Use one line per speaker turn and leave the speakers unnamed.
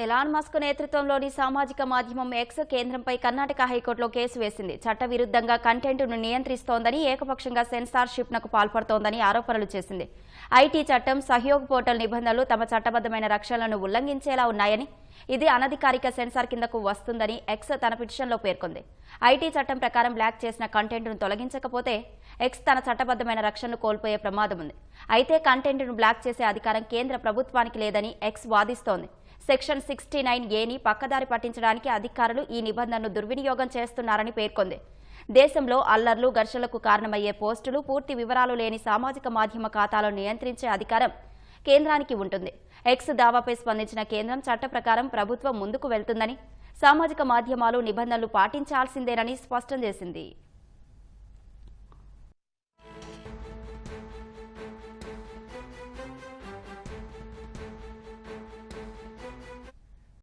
Elon Musk నేతృత్వంలోని సామాజిక మాధ్యమం ఎక్స్ కేంద్రంపై కర్ణాటక హైకోర్టులో కేసు వేసింది. చట్టవిరుద్ధంగా కంటెంట్ను నియంత్రిస్తోందని ఏకపక్షంగా సెన్సార్షిప్నకు పాల్పడుతోందని ఆరోపణలు చేసింది. ఐటీ చట్టం సహయోగ్ పోర్టల్ నిబంధనలు తమ చట్టబద్దమైన రక్షణలను ఉల్లంఘించేలా ఉన్నాయని ఇది అనధికారిక సెన్సార్ కిందకు వస్తుందని ఎక్స్ తన పిటిషన్లో పేర్కొంది. ఐటీ చట్టం ప్రకారం బ్లాక్ చేసిన కంటెంట్ను తొలగించకపోతే ఎక్స్ తన చట్టబద్దమైన రక్షణను కోల్పోయే ప్రమాదం ఉంది అయితే కంటెంట్ను బ్లాక్ చేసే అధికారం కేంద్ర ప్రభుత్వానికి లేదని ఎక్స్ వాదిస్తోంది. సెక్షన్ సిక్స్టీ నైన్ ఏని పక్కదారి పట్టించడానికి అధికారులు ఈ నిబంధనను దుర్వినియోగం చేస్తున్నారని పేర్కొంది. దేశంలో అల్లర్లు ఘర్షణలకు కారణమయ్యే పోస్టులు పూర్తి వివరాలు లేని సామాజిక మాధ్యమ ఖాతాలను నియంత్రించే అధికారం కేంద్రానికి ఉంటుంది. ఎక్స్ దావాపై స్పందించిన కేంద్రం చట్ట ప్రకారం ప్రభుత్వం ముందుకు వెళ్తుందని సామాజిక మాధ్యమాలు నిబంధనలు పాటించాల్సిందేనని స్పష్టం చేసింది.